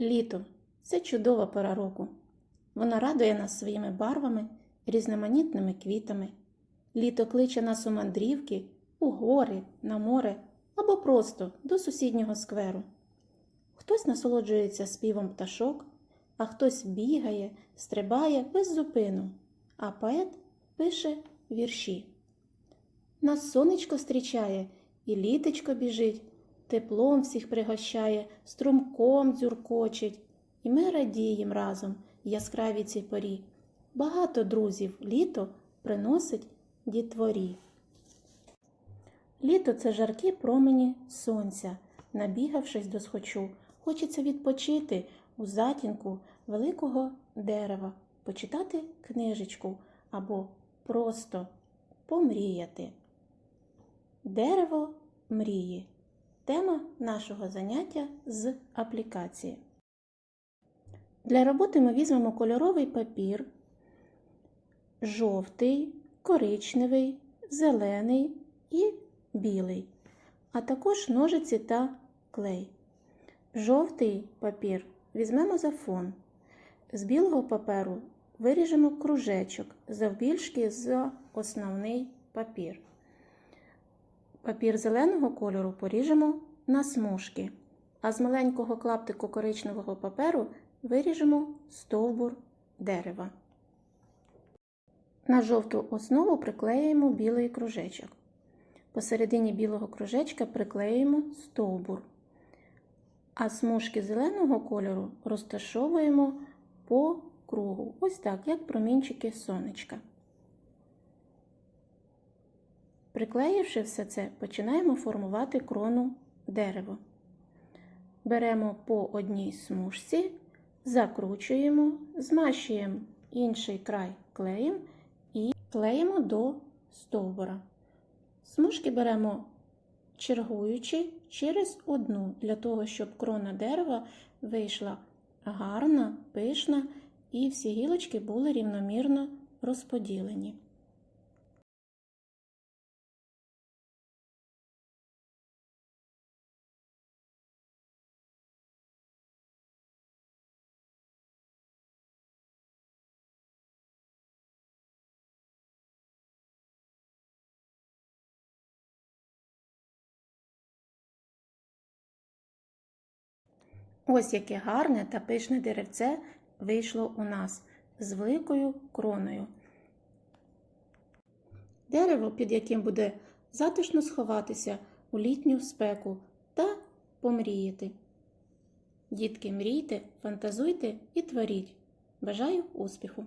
Літо це чудова пора року. Вона радує нас своїми барвами, різноманітними квітами. Літо кличе нас у мандрівки, у гори, на море або просто до сусіднього скверу. Хтось насолоджується співом пташок, а хтось бігає, стрибає без зупину, а поет пише вірші. Нас сонечко зустрічає, і літечко біжить, теплом всіх пригощає, струмком дзюркочить, і ми радієм разом яскравій цій порі. Багато друзів літо приносить дітворі. Літо це жаркі промені сонця, набігавшись до схочу, хочеться відпочити у затінку великого дерева, почитати книжечку або просто помріяти. Дерево мрії. Тема нашого заняття з аплікації. Для роботи ми візьмемо кольоровий папір, жовтий, коричневий, зелений і білий, а також ножиці та клей. Жовтий папір візьмемо за фон. З білого паперу виріжемо кружечок завбільшки за основний папір. Папір зеленого кольору поріжемо на смужки, а з маленького клаптику коричневого паперу виріжемо стовбур дерева. На жовту основу приклеїмо білий кружечок. Посередині білого кружечка приклеїмо стовбур, а смужки зеленого кольору розташовуємо по кругу, ось так, як промінчики сонечка. Приклеївши все це, починаємо формувати крону дерева. Беремо по одній смужці, закручуємо, змащуємо інший край клеєм і клеїмо до стовбура. Смужки беремо чергуючи через одну, для того, щоб крона дерева вийшла гарна, пишна і всі гілочки були рівномірно розподілені. Ось яке гарне та пишне деревце вийшло у нас з великою кроною. Дерево, під яким буде затишно сховатися у літню спеку та помріяти. Дітки, мрійте, фантазуйте і творіть. Бажаю успіху!